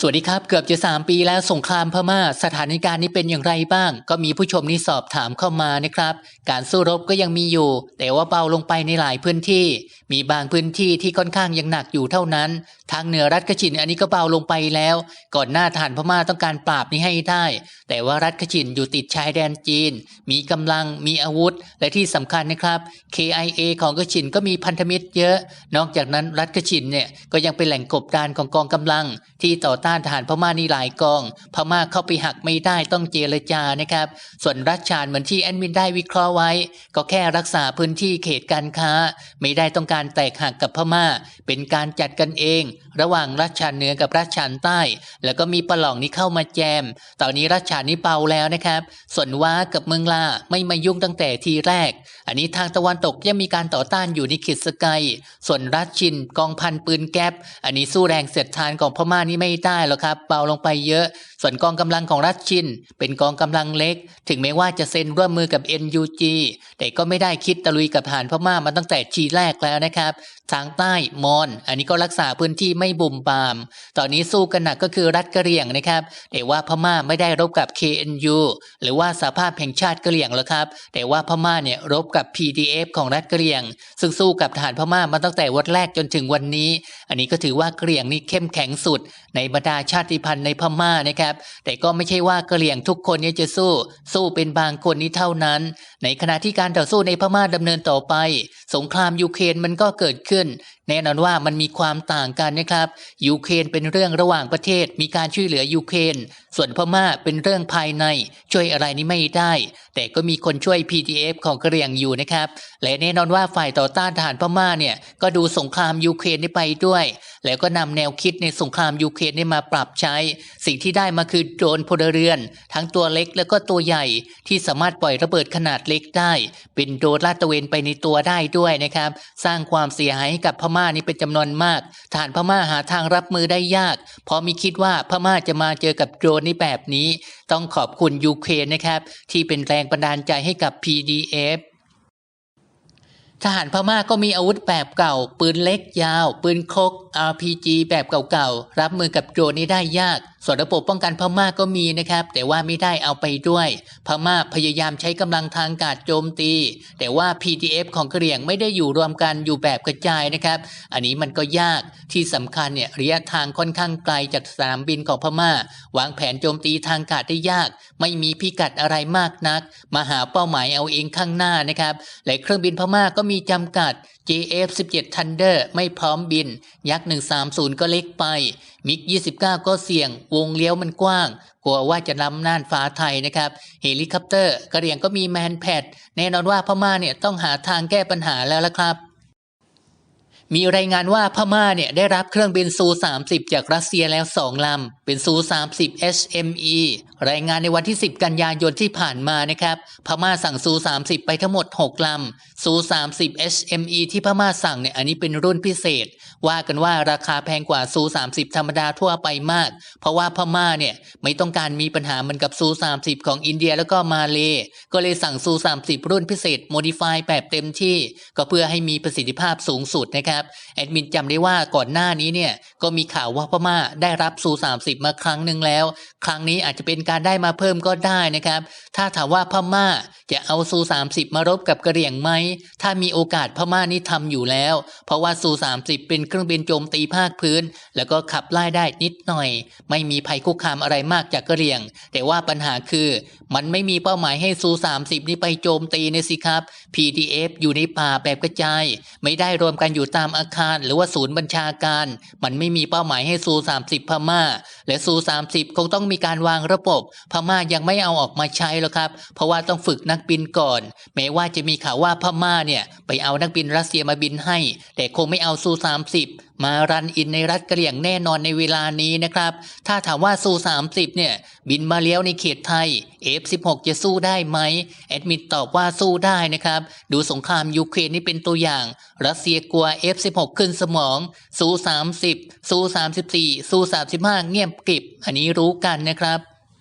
สวัสดีครับ เกือบจะ 3 ปีแล้วสงครามพม่า สถานการณ์นี้เป็นอย่างไรบ้าง ก็มีผู้ชมนี่สอบถามเข้ามานะครับ การสู้รบก็ยังมีอยู่ แต่ว่าเบาลงไปในหลายพื้นที่ มีบางพื้นที่ที่ค่อนข้างยังหนักอยู่เท่านั้น ทางเหนือรัฐกชินอันนี้ก็เบาลงไปแล้ว ก่อนหน้าทหารพม่าต้องการปราบนี้ให้ได้ แต่ว่ารัฐกชินอยู่ติดชายแดนจีน มีกำลังมีอาวุธ และที่สำคัญนะครับ KIA ของกชินก็มีพันธมิตรเยอะ นอกจากนั้นรัฐกชินเนี่ยก็ยังเป็นแหล่งกบดานของกองกำลังที่ต่อต้านทหารพม่านี่หลายกอง พม่าเข้าไปหักไม่ได้ต้องเจรจานะครับ ส่วนรัฐชาญเหมือนที่แอดมินได้วิเคราะห์ไว้ ก็แค่รักษาพื้นที่เขตการค้า ไม่ได้ต้องการแตกหักกับพม่า เป็นการจัดกันเอง ระหว่างรัฐชาญเหนือกับรัฐชาญใต้ แล้วก็มีปล่องนี้เข้ามาแจม ตอนนี้รัฐชาญนี้เบาแล้วนะครับ ส่วนว้ากับเมืองลาไม่มายุ่งตั้งแต่ทีแรก อันนี้ทางตะวันตกยังมีการต่อต้านอยู่ในเขตสกายส่วนรัฐชินกองพันปืนแก๊ปอันนี้สู้แรงเสียดทานของพม่านี่ไม่ได้หรอกครับ เบาลงไปเยอะ ส่วนกองกำลังของรัฐชิน เป็นกองกำลังเล็ก ถึงแม้ว่าจะเซ็นร่วมมือกับ NUG แต่ก็ไม่ได้คิดตะลุยกับทหารพม่ามาตั้งแต่ทีแรกแล้วนะครับ ทางใต้มอน อันนี้ก็รักษาพื้นที่ไม่บุ่มบาม ตอนนี้สู้กันหนักก็คือรัฐกะเหรี่ยงนะครับ แต่ว่าพม่าไม่ได้รบกับ KNU หรือว่าสภาพแห่งชาติกะเหรี่ยงแล้วครับ แต่ว่าพม่าเนี่ยรบกับ PDF ของรัฐกะเหรี่ยง ซึ่งสู้กับทหารพม่ามาตั้งแต่วันแรกจนถึงวันนี้ อันนี้ก็ถือว่ากะเหรี่ยงนี่เข้มแข็งสุดในบรรดาชาติพันธุ์ในพม่านะครับ แต่ก็ไม่ใช่ว่ากะเหรี่ยงทุกคนนี่จะสู้ สู้เป็นบางคนนี้เท่านั้น ในขณะที่การต่อสู้ในพม่าดำเนินต่อไป สงครามยูเครนมันก็เกิดขึ้น แน่นอนว่ามันมีความต่างกันนะครับยูเครนเป็นเรื่องระหว่างประเทศ มีการช่วยเหลือยูเครนส่วนพม่าเป็นเรื่องภายใน ช่วยอะไรนี้ไม่ได้ แต่ก็มีคนช่วย PDF ของกะเหรี่ยงอยู่นะครับและแน่นอนว่าฝ่ายต่อต้านทหารพม่าเนี่ยก็ดูสงครามยูเครนนี้ไปด้วย แล้วก็นำแนวคิดในสงครามยูเครนนี้มาปรับใช้ สิ่งที่ได้มาคือโดรนพลเรือน ทั้งตัวเล็กแล้วก็ตัวใหญ่ที่สามารถปล่อยระเบิดขนาดเล็กได้ เป็นโดรนลาดตระเวนไปในตัวได้ด้วยนะครับ สร้างความเสียหายให้กับพม่านี่เป็นจำนวนมากทหารพม่าหาทางรับมือได้ยาก เพราะมีคิดว่าพม่าจะมาเจอกับโดรนนี้แบบนี้ ต้องขอบคุณยูเครนนะครับ ที่เป็นแรงบันดาลใจให้กับ PDF ทหารพม่าก็มีอาวุธแบบเก่า ปืนเล็กยาว ปืนคก RPG แบบเก่าๆ รับมือกับโดรนนี้ได้ยาก ส่วนระบบป้องกันพม่าก็มีนะครับ แต่ว่าไม่ได้เอาไปด้วย พม่าพยายามใช้กำลังทางอากาศโจมตี แต่ว่า PDF ของเหรี่ยงไม่ได้อยู่รวมกันอยู่แบบกระจายนะครับ อันนี้มันก็ยากที่สำคัญเนี่ยระยะทางค่อนข้างไกลจากสนามบินของพม่า วางแผนโจมตีทางอากาศได้ยาก ไม่มีพิกัดอะไรมากนัก มาหาเป้าหมายเอาเองข้างหน้านะครับและเครื่องบินพม่าก็มีจำกัด JF-17 Thunder ไม่พร้อมบินยักษ130 ก็เล็กไป มิก 29 ก็เสี่ยง วงเลี้ยวมันกว้าง กลัวว่าจะล้ำน่านฟ้าไทยนะครับ เฮลิคอปเตอร์กระเรียงก็มีแมนแพด แน่นอนว่าพม่าเนี่ยต้องหาทางแก้ปัญหาแล้วละครับมีรายงานว่าพม่าเนี่ยได้รับเครื่องบินซู 30 จากรัสเซียแล้ว 2 ลำ เป็นซู 30 HME รายงานในวันที่ 10 กันยายนที่ผ่านมานะครับพม่าสั่งซู 30 ไปทั้งหมด 6 ลำซู 30 HME ที่พม่าสั่งเนี่ยอันนี้เป็นรุ่นพิเศษ ว่ากันว่าราคาแพงกว่าซู 30 ธรรมดาทั่วไปมาก เพราะว่าพม่าเนี่ยไม่ต้องการมีปัญหาเหมือนกับซู 30 ของอินเดียแล้วก็มาเลก็เลยสั่งซู 30 รุ่นพิเศษ modify แบบเต็มที่ ก็เพื่อให้มีประสิทธิภาพสูงสุดนะครับแอดมินจำได้ว่าก่อนหน้านี้เนี่ยก็มีข่าวว่าพม่าได้รับซู 30 มาครั้งหนึ่งแล้ว ครั้งนี้อาจจะเป็นการได้มาเพิ่มก็ได้นะครับ ถ้าถามว่าพม่าจะเอาซู 30 มารบกับกระเหรี่ยงไหม ถ้ามีโอกาสพม่านี่ทำอยู่แล้ว เพราะว่าซู 30 เป็นเครื่องบินโจมตีภาคพื้น แล้วก็ขับไล่ได้นิดหน่อย ไม่มีภัยคุกคามอะไรมากจากกระเหรี่ยง แต่ว่าปัญหาคือ มันไม่มีเป้าหมายให้ซู30 นี่ไปโจมตีเนี่ยสิครับ PDF อยู่ในป่าแบบกระจาย ไม่ได้รวมกันอยู่ตามอาคารหรือว่าศูนย์บัญชาการ มันไม่มีเป้าหมายให้ซู30 พม่า และซู30 คงต้องมีการวางระบบ พม่ายังไม่เอาออกมาใช้หรอกครับ เพราะว่าต้องฝึกนักบินก่อน แม้ว่าจะมีข่าวว่าพม่าเนี่ยไปเอานักบินรัสเซียมาบินให้ แต่คงไม่เอาซู30 มารันอินในรัฐกะเหรี่ยงแน่นอนในเวลานี้นะครับ ถ้าถามว่าซู30 เนี่ย บินมาเลี้ยวในเขตไทย F16 จะสู้ได้ไหมแอดมินตอบว่าสู้ได้นะครับ ดูสงครามยูเครนนี่เป็นตัวอย่าง รัสเซียกลัว F16 ขึ้นสมองซู30ซู34ซู35 เงียบกริบ อันนี้รู้กันนะครับ